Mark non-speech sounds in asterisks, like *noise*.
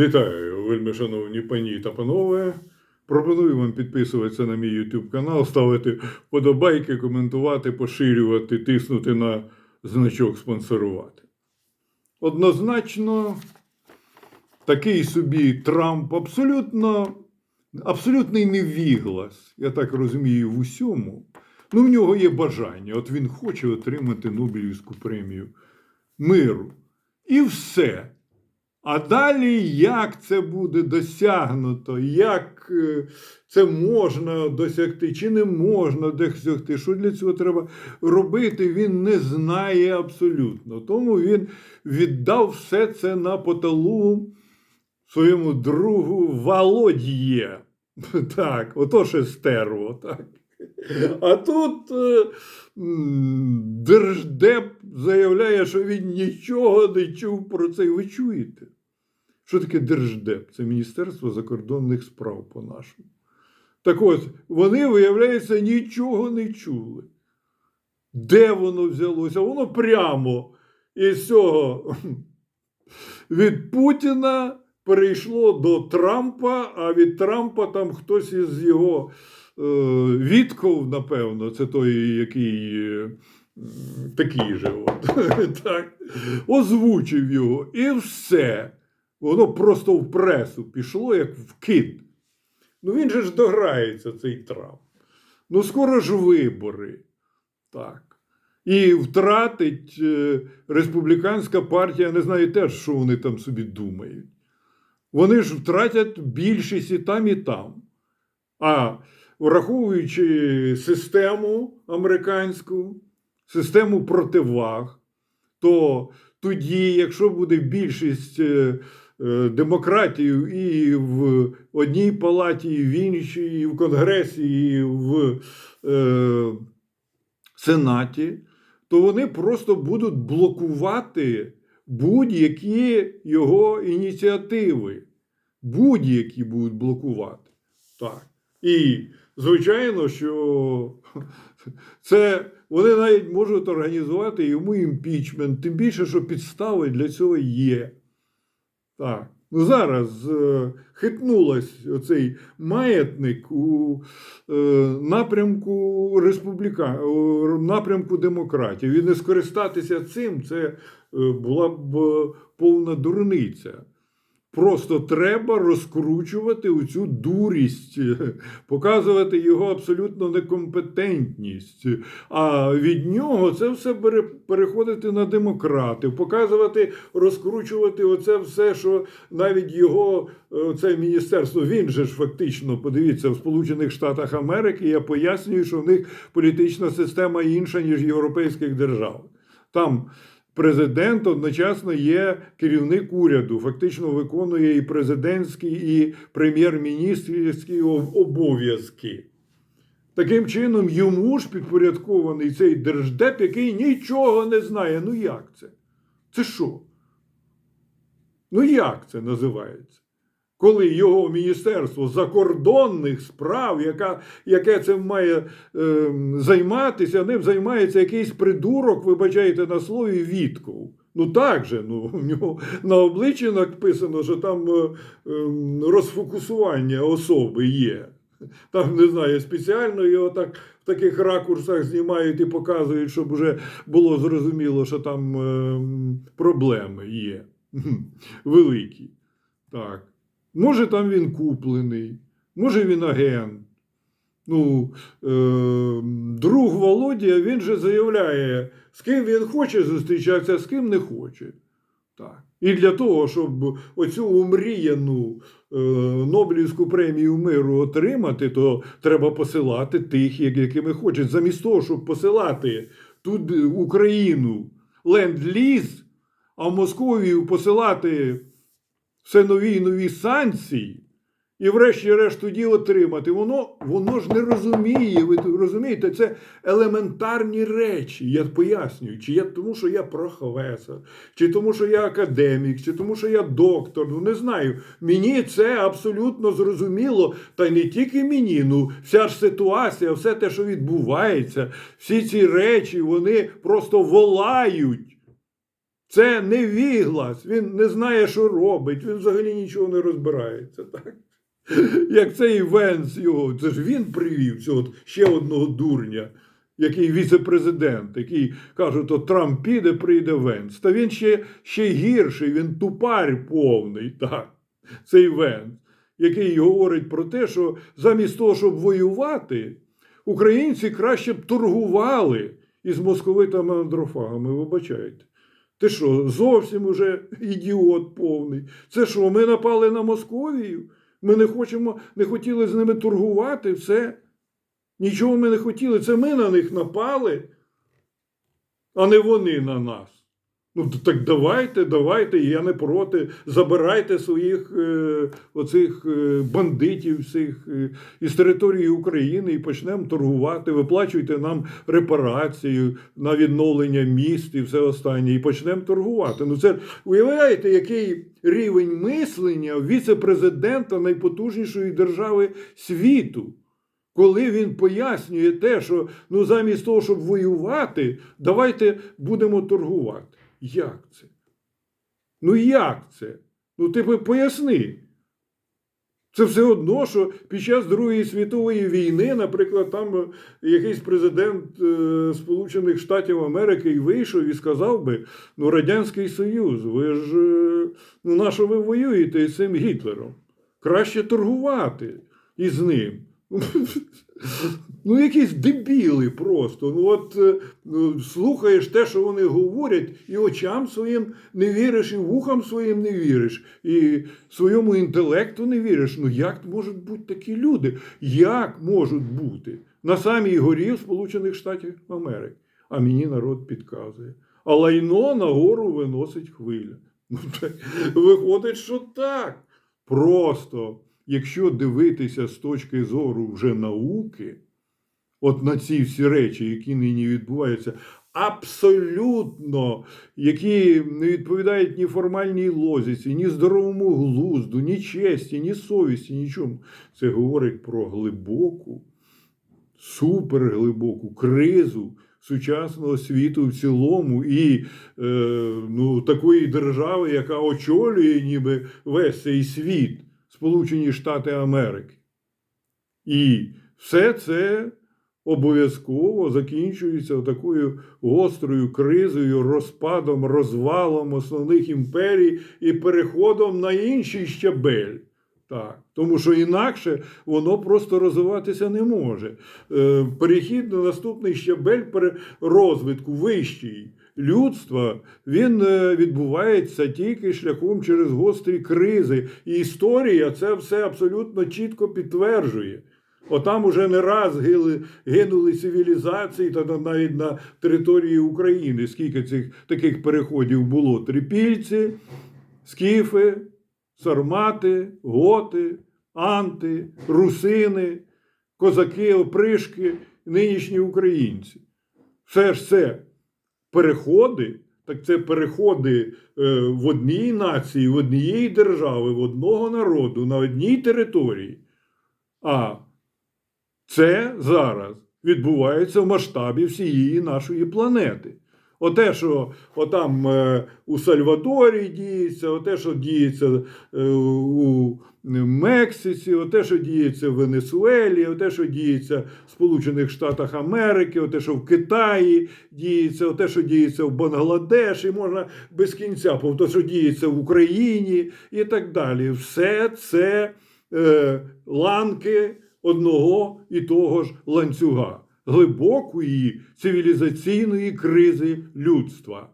Вітаю, вельми шановні пані та панове. Пропоную вам підписуватися на мій YouTube канал, ставити вподобайки, коментувати, поширювати, тиснути на значок спонсорувати. Однозначно, такий собі Трамп абсолютно, абсолютний невіглас, я так розумію, в усьому. Ну, в нього є бажання. От він хоче отримати Нобелівську премію миру. І все. А далі як це буде досягнуто, як е, це можна досягти, чи не можна досягти, що для цього треба робити, він не знає абсолютно. Тому він віддав все це на поталу своєму другу Володіє. *laughs* Так, ото ще стерво, так. А тут е, Держдеп заявляє, що він нічого не чув про це. Ви чуєте? Що таке Держдеп? Це Міністерство закордонних справ по-нашому. Так от, вони, виявляється, нічого не чули. Де воно взялося? Воно прямо із цього від Путіна перейшло до Трампа, а від Трампа там хтось із його е, Вітков, напевно, це той, який е, такий же, от, *laughs* так, озвучив його, і все. Воно просто в пресу пішло, як в кит. Ну він же ж дограється, цей Трамп. Ну, скоро ж вибори. Так. І втратить е, республіканська партія, не знаю теж, що вони там собі думають. Вони ж втратять більшість і там, і там. А враховуючи систему американську, систему противаг, то тоді, якщо буде більшість е, е, і в одній палаті, і в іншій, і в Конгресі, і в е, Сенаті, то вони просто будуть блокувати будь-які його ініціативи. Будь-які будуть блокувати. Так. І, звичайно, що *laughs* це вони навіть можуть організувати йому імпічмент, тим більше, що підстави для цього є. Так. Ну, зараз е, хитнулась оцей маятник у е, напрямку республіка, у напрямку демократів. І не скористатися цим це е, була б повна дурниця. Просто треба розкручувати оцю дурість, показувати його абсолютно некомпетентність. А від нього це все переходити на демократів, показувати, розкручувати оце все, що навіть його е, це міністерство. Він же ж фактично, подивіться, в Сполучених Штатах Америки я пояснюю, що в них політична система інша, ніж європейських держав. Там президент одночасно є керівник уряду, фактично виконує і президентські, і прем'єр-міністрські обов'язки. Таким чином, йому ж підпорядкований цей держдеп, який нічого не знає. Ну як це? Це що? Ну як це називається? Коли його Міністерство закордонних справ, яка, яке цим має е, займатися, ним займається якийсь придурок, вибачайте на слові, Вітков. Ну так же, ну, у нього на обличчі написано, що там е, е, розфокусування особи є. Там, не знаю, спеціально його так в таких ракурсах знімають і показують, щоб вже було зрозуміло, що там е, проблеми є. Великі. Так. Може, там він куплений, може він агент. Ну, е, друг Володя, він же заявляє, з ким він хоче зустрічатися, з ким не хоче. Так. І для того, щоб оцю умріяну е, Нобелівську премію миру отримати, то треба посилати тих, якими хочуть. Замість того, щоб посилати тут Україну ленд-ліз, а Московію посилати все нові і нові санкції, і врешті-решт тоді отримати. Воно, воно ж не розуміє. Ви розумієте, це елементарні речі. Я пояснюю, чи я тому, що я професор, чи тому, що я академік, чи тому, що я доктор. Ну не знаю. Мені це абсолютно зрозуміло. Та й не тільки мені. Ну, вся ж ситуація, все те, що відбувається, всі ці речі, вони просто волають Це невіглас, він не знає, що робить, він взагалі нічого не розбирається. Так? Як цей Венс його, це ж він привів цього ще одного дурня, який віце-президент, який каже, то Трамп піде, прийде Венс. Та він ще, ще гірший, він тупар повний, так, цей Венс, який говорить про те, що замість того, щоб воювати, українці краще б торгували із московитами андрофагами, вибачайте. Ти що, зовсім уже ідіот повний? Це що, ми напали на Московію? Ми не хочемо, не хотіли з ними торгувати, все. Нічого ми не хотіли. Це ми на них напали, а не вони на нас. Ну, так давайте, давайте, я не проти. Забирайте своїх е, оцих е, бандитів всіх е, із території України і почнемо торгувати. Виплачуйте нам репарацію на відновлення міст і все останнє, і почнемо торгувати. Ну це уявляєте, який рівень мислення віце-президента найпотужнішої держави світу. Коли він пояснює те, що ну замість того, щоб воювати, давайте будемо торгувати. Як це? Ну як це? Ну ти поясни. Це все одно, що під час Другої світової війни, наприклад, там е, якийсь президент е, Сполучених Штатів Америки і вийшов і сказав би: ну, Радянський Союз, ви ж е, ну, на що ви воюєте із цим Гітлером? Краще торгувати із ним. *laughs* Ну, якісь дебіли просто. Ну, от е, ну, слухаєш те, що вони говорять, і очам своїм не віриш, і вухам своїм не віриш, і своєму інтелекту не віриш. Ну як можуть бути такі люди? Як можуть бути на самій горі Сполучених Штатів Америки? А мені народ підказує. А лайно нагору виносить хвиля. Ну, *laughs* так, виходить, що так. Просто, якщо дивитися з точки зору вже науки, от на ці всі речі, які нині відбуваються, абсолютно, які не відповідають ні формальній лозіці, ні здоровому глузду, ні честі, ні совісті, нічому. Це говорить про глибоку, суперглибоку кризу сучасного світу в цілому і е, ну, такої держави, яка очолює ніби весь цей світ, Сполучені Штати Америки. І все це обов'язково закінчується такою гострою кризою, розпадом, розвалом основних імперій і переходом на інший щабель. Так, тому що інакше воно просто розвиватися не може. Е, Перехід на наступний щабель розвитку вищий людства він е, відбувається тільки шляхом через гострі кризи. І історія це все абсолютно чітко підтверджує. Отам уже не раз гили, гинули цивілізації, та навіть на території України. Скільки цих таких переходів було? Трипільці, скіфи, сармати, готи, анти, русини, козаки, опришки, нинішні українці. Все ж це переходи, так це переходи е, в одній нації, в однієї держави, в одного народу, на одній території. А це зараз відбувається в масштабі всієї нашої планети. Оте, що отам е, у Сальвадорі діється, оте, що діється е, у Мексиці, оте, що діється в Венесуелі, оте, що діється в Сполучених Штатах Америки, оте, що в Китаї діється, оте, що діється в Бангладеші, можна без кінця, те, що діється в Україні і так далі. Все це е, ланки одного і того ж ланцюга глибокої цивілізаційної кризи людства.